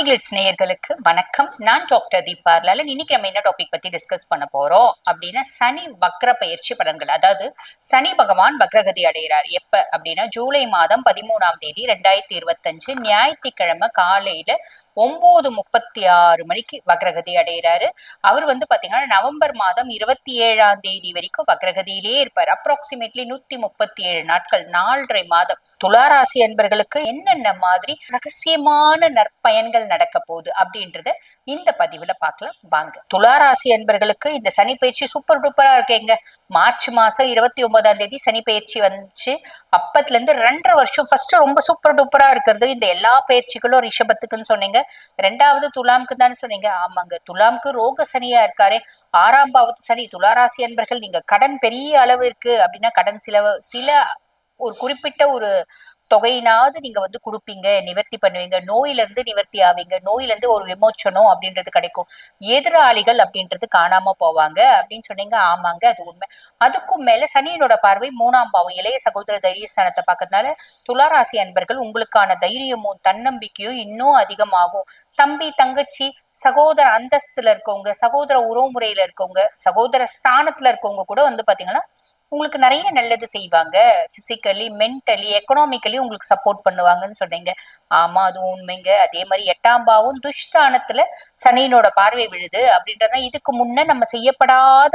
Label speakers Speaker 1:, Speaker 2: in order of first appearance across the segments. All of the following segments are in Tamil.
Speaker 1: ஆன்மீகிளிட்ஸ் நேயர்களுக்கு வணக்கம். நான் டாக்டர் தீபா லாலன் இன்னைக்கு நம்ம என்ன டாபிக் பத்தி டிஸ்கஸ் பண்ண போறோம் அப்படின்னா சனி வக்ர பயிற்சி பலன்கள். அதாவது சனி பகவான் வக்ரகதி அடைகிறார். எப்ப அப்படின்னா ஜூலை மாதம் பதிமூணாம் தேதி ரெண்டாயிரத்தி இருபத்தஞ்சு ஞாயிற்றுக்கிழமை காலையில ஒன்பது முப்பத்தி ஆறு மணிக்கு வக்ரகதி அடைகிறாரு அவர் வந்து பாத்தீங்கன்னா நவம்பர் மாதம் இருபத்தி ஏழாம் தேதி வரைக்கும் வக்ரகதியிலே இருப்பார். அப்ராக்சிமேட்லி நூத்தி முப்பத்தி ஏழு நாட்கள் நாலரை மாதம். துளாராசி அன்பர்களுக்கு என்னென்ன மாதிரி ரகசியமான நற்பயன்கள் நடக்க போகுது அப்படின்றத இந்த பதிவுல பார்க்கலாம். வாங்க. துளாராசி அன்பர்களுக்கு இந்த சனி பயிற்சி சூப்பர் டூப்பரா இருக்கேங்க. மார்ச் மாசம் இருபத்தி ஒன்பதாம் தேதி சனி பயிற்சி வந்துச்சு. அப்பத்துல இருந்து ரெண்டரை வருஷம் ஃபர்ஸ்ட் ரொம்ப சூப்பர் டூப்பரா இருக்கிறது. இந்த எல்லா பயிற்சிகளும் ரிஷபத்துக்குன்னு சொன்னீங்க. ரெண்டாவது துலாம்க்கு தானே சொன்னீங்க. ஆமாங்க. துலாம்க்கு ரோக சனியா இருக்காரு. ஆறாம் பாவத்து சனி துளாராசி அன்பர்கள் நீங்க கடன் பெரிய அளவு இருக்கு அப்படின்னா கடன் சில சில ஒரு குறிப்பிட்ட ஒரு தொகையினாவது நீங்க வந்து கொடுப்பீங்க நிவர்த்தி பண்ணுவீங்க நோயில இருந்து நிவர்த்தி ஆவீங்க நோயிலிருந்து ஒரு விமோச்சனம் அப்படின்றது கிடைக்கும். எதிராளிகள் அப்படின்றது காணாம போவாங்க அப்படின்னு சொன்னீங்க ஆமாங்க அது உண்மை. அதுக்கும் மேல சனியனோட பார்வை மூணாம் பாவம் இளைய சகோதர தைரியஸ்தானத்தை பார்க்கறதுனால துளாராசி அன்பர்கள் உங்களுக்கான தைரியமும் தன்னம்பிக்கையும் இன்னும் அதிகமாகும். தம்பி தங்கச்சி சகோதர அந்தஸ்துல இருக்கவங்க சகோதர உறவுமுறையில இருக்கவங்க சகோதர ஸ்தானத்துல இருக்கவங்க கூட வந்து பாத்தீங்கன்னா உங்களுக்கு நிறைய நல்லது செய்வாங்க. பிசிக்கலி மென்டலி எக்கனாமிக்கலி உங்களுக்கு சப்போர்ட் பண்ணுவாங்கன்னு சொன்னீங்க. ஆமா அது உண்மைங்க. அதே மாதிரி எட்டாம் பாவம் துஷ்தானத்துல சனியினோட பார்வை விழுது அப்படின்றத இதுக்கு முன்ன நம்ம செய்யப்படாத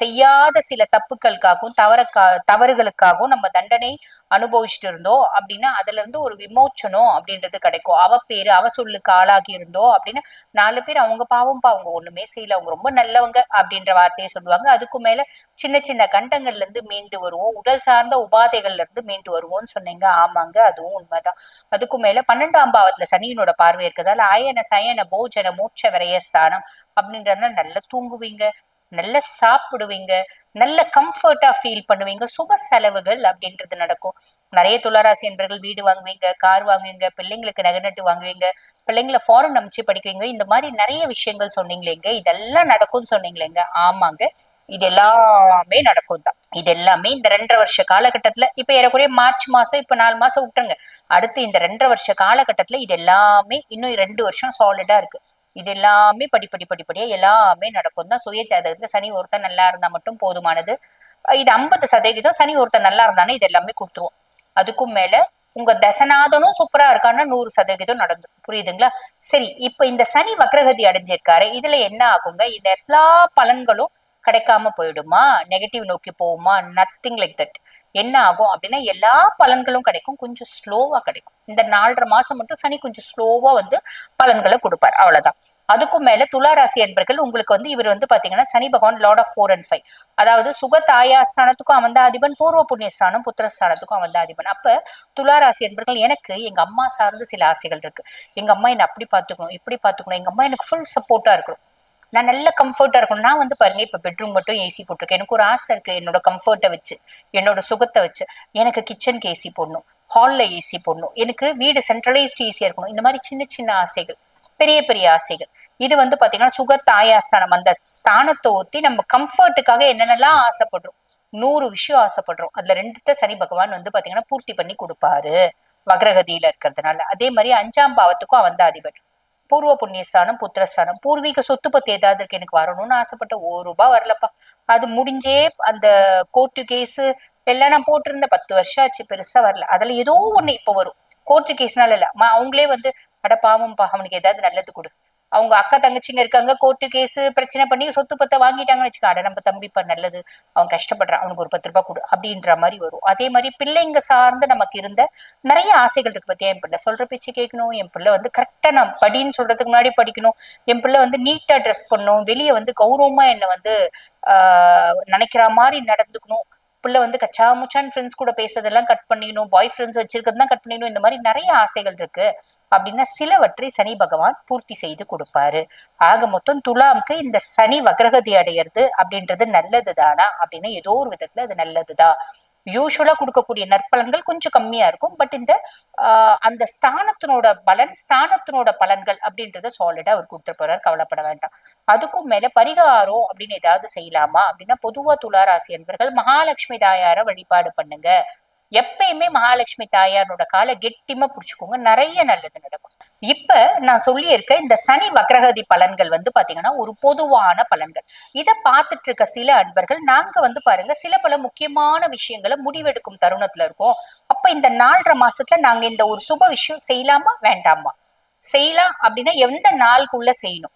Speaker 1: செய்யாத சில தப்புக்களுக்காகவும் தவறக்கா தவறுகளுக்காகவும் நம்ம தண்டனை அனுபவிச்சுட்டு இருந்தோம் அப்படின்னா அதுல இருந்து ஒரு விமோச்சனம் அப்படின்றது கிடைக்கும். அவ பேரு அவ சொல்லுக்கு ஆளாகி இருந்தோம் அப்படின்னு நாலு பேர் அவங்க பாவம் அவங்க ஒண்ணுமே செய்யல அவங்க ரொம்ப நல்லவங்க அப்படின்ற வார்த்தையை சொல்லுவாங்க. அதுக்கு மேல சின்ன சின்ன கண்டங்கள்ல இருந்து மீண்டு வருவோம். உடல் சார்ந்த உபாதைகள்ல இருந்து மீண்டு வருவோம்னு சொன்னீங்க. ஆமாங்க அதுவும் உண்மைதான். அதுக்கு மேல பன்னெண்டாம் பாவத்துல சனியினோட பார்வை இருக்கிறதால அயன சயன போஜன மூச்ச விரயஸ்தானம் அப்படின்றதுனால நல்லா தூங்குவீங்க. நல்ல சாப்பிடுவீங்க நல்ல கம்ஃபர்ட்டா ஃபீல் பண்ணுவீங்க சுப செலவுகள் அப்படின்றது நடக்கும். நிறைய துளாராசி என்பர்கள் வீடு வாங்குவீங்க கார் வாங்குவீங்க பிள்ளைங்களுக்கு நகை நட்டு வாங்குவீங்க பிள்ளைங்களை ஃபாரின் அமைச்சு படிக்குவீங்க இந்த மாதிரி நிறைய விஷயங்கள் சொன்னீங்களேங்க. இதெல்லாம் நடக்கும்னு சொன்னீங்களேங்க. ஆமாங்க. இது எல்லாமே நடக்கும் தான். இது எல்லாமே இந்த ரெண்டரை வருஷ காலகட்டத்துல. இப்ப ஏறக்குறைய மார்ச் மாசம் இப்ப நாலு மாசம் விட்டுருங்க. அடுத்து இந்த ரெண்டரை வருஷ காலகட்டத்துல இது எல்லாமே இன்னும் ரெண்டு வருஷம் சாலிடா இருக்கு. இது எல்லாமே படிப்படி படிப்படியா எல்லாமே நடக்கும். தான் சுய ஜாதகத்துல சனி ஒருத்தன் நல்லா இருந்தா மட்டும் போதுமானது. இது ஐம்பது சதவீதம் சனி ஒருத்தன் நல்லா இருந்தானே இது எல்லாமே கொடுத்துருவோம். அதுக்கும் மேல உங்க தசநாதனும் சூப்பரா இருக்கான்னா நூறு சதவீதம் நடந்து புரியுதுங்களா? சரி இப்ப இந்த சனி வக்ரகதி அடைஞ்சிருக்காரு. இதுல என்ன ஆகுங்க? இந்த எல்லா பலன்களும் கிடைக்காம போயிடுமா? நெகட்டிவ் நோக்கி போகுமா? நத்திங் லைக் தட் என்ன ஆகும் அப்படின்னா எல்லா பலன்களும் கிடைக்கும் கொஞ்சம் ஸ்லோவா கிடைக்கும். இந்த நாலரை மாசம் மட்டும் சனி கொஞ்சம் ஸ்லோவா வந்து பலன்களை கொடுப்பார். அவ்வளவுதான். அதுக்கும் மேல துளாராசி என்பர்கள் உங்களுக்கு வந்து இவர் வந்து பாத்தீங்கன்னா Shani Bhagavan lord of four and five அதாவது சுக தாயார் ஸ்தானத்துக்கும் அவன் தான் அதிபன் பூர்வ புண்ணியஸ்தானம் புத்திரஸ்தானத்துக்கும் அவன் தான் அதிபன். அப்ப துளாராசி என்பர்கள் எனக்கு எங்க அம்மா சார்ந்து சில ஆசைகள் இருக்கு. எங்க அம்மா என்னை அப்படி பாத்துக்கணும் இப்படி பாத்துக்கணும். எங்க அம்மா எனக்கு ஃபுல் சப்போர்ட்டா இருக்கணும். நான் நல்ல கம்ஃபர்ட்டாக இருக்கணும் நான் வந்து பாருங்க இப்ப பெட்ரூம் மட்டும் ஏசி போட்டிருக்கேன். எனக்கு ஒரு ஆசை இருக்கு என்னோட கம்ஃபர்ட்டை வச்சு என்னோட சுகத்தை வச்சு. எனக்கு கிச்சனுக்கு ஏசி போடணும் ஹால்ல ஏசி போடணும். எனக்கு வீடு சென்ட்ரலைஸ்டு ஈஸியா இருக்கணும். இந்த மாதிரி சின்ன சின்ன ஆசைகள் பெரிய பெரிய ஆசைகள். இது வந்து பாத்தீங்கன்னா சுக தாயாஸ்தானம். அந்த ஸ்தானத்தை ஒத்தி நம்ம கம்ஃபர்ட்டுக்காக என்னென்னலாம் ஆசைப்படுறோம். நூறு விஷயம் ஆசைப்படுறோம். அதுல ரெண்டுத்த சனி பகவான் வந்து பாத்தீங்கன்னா பூர்த்தி பண்ணி கொடுப்பாரு. வக்ரகதியில இருக்கிறதுனால. அதே மாதிரி அஞ்சாம் பாவத்துக்கும் அவன் தான் அதிபர் பூர்வ புண்ணியஸ்தானம் புத்திரஸ்தானம். பூர்வீக சொத்து பத்தி ஏதாவது இருக்கு எனக்கு வரணும்னு ஆசைப்பட்ட ஒரு ரூபாய் வரலப்பா. அது முடிஞ்சே அந்த கோர்ட்டு கேஸ் எல்லாம் நான் போட்டிருந்த பத்து வருஷம் ஆச்சு பெருசா வரல. அதுல ஏதோ ஒண்ணு இப்ப வரும். கோர்ட்டு கேஸ்னால இல்ல. அவங்களே வந்து அட பாவம்ப்பா அவனுக்கு ஏதாவது நல்லது கொடு. அவங்க அக்கா தங்கச்சிங்க இருக்காங்க கோர்ட்டு கேஸ் பிரச்சனை பண்ணி சொத்து பத்தை வாங்கிட்டாங்கன்னு வச்சுக்கோ அட நம்ம தம்பி இப்ப நல்லது. அவன் கஷ்டப்படுறான். அவனுக்கு ஒரு பத்து ரூபாய் கொடு அப்படின்ற மாதிரி வரும். அதே மாதிரி பிள்ளைங்க சார்ந்து நமக்கு இருந்த நிறைய ஆசைகள் இருக்கு பத்தியா? என் பிள்ளை சொல்ற பேச்சு கேட்கணும். என் பிள்ளை வந்து கரெக்டா நான் படின்னு சொல்றதுக்கு முன்னாடி படிக்கணும். என் பிள்ளை வந்து நீட்டா ட்ரெஸ் பண்ணும் வெளியே வந்து கௌரவமா என்னை வந்து ஆஹ் நினைக்கிற மாதிரி நடந்துக்கணும். பிள்ளை வந்து கச்சா முச்சான் ஃப்ரெண்ட்ஸ் கூட பேசுறதெல்லாம் கட் பண்ணிக்கணும் பாய் ஃப்ரெண்ட்ஸ் வச்சிருக்கிறது தான் கட் பண்ணிக்கணும் இந்த மாதிரி நிறைய ஆசைகள் இருக்கு. அப்படின்னா சிலவற்றை சனி பகவான் பூர்த்தி செய்து கொடுப்பாரு. ஆக மொத்தம் துலாம்க்கு இந்த சனி வக்ரகதி அடையிறது அப்படின்றது நல்லதுதானா? அப்படின்னா ஏதோ ஒரு விதத்துல அது நல்லதுதான். யூஸ்வலா கொடுக்கக்கூடிய நற்பலன்கள் கொஞ்சம் கம்மியா இருக்கும். பட் இந்த ஆஹ் அந்த ஸ்தானத்தினோட பலன் ஸ்தானத்தினோட பலன்கள் அப்படின்றத சாலிடா அவர் கொடுத்துட்டு போறாரு. கவலைப்பட வேண்டாம். அதுக்கும் மேல பரிகாரம் அப்படின்னு ஏதாவது செய்யலாமா? அப்படின்னா பொதுவா துளாராசி என்பர்கள் மகாலட்சுமி தாயார வழிபாடு பண்ணுங்க. எப்பயுமே மகாலட்சுமி தாயாரோட காலை கெட்டிமா புடிச்சுக்கோங்க. நிறைய நல்லது நடக்கும். இப்ப நான் சொல்லியிருக்க இந்த சனி வக்ரகதி பலன்கள் வந்து பாத்தீங்கன்னா ஒரு பொதுவான பலன்கள். இதை பார்த்துட்டு இருக்க சில அன்பர்கள் நாங்க வந்து பாருங்க சில பல முக்கியமான விஷயங்களை முடிவெடுக்கும் தருணத்துல இருக்கோம். அப்ப இந்த நாலரை மாசத்துல நாங்க இந்த ஒரு சுப விஷயம் செய்யலாமா? வேண்டாமா? செய்யலாம் அப்படின்னா எந்த நாளுக்குள்ள செய்யணும்?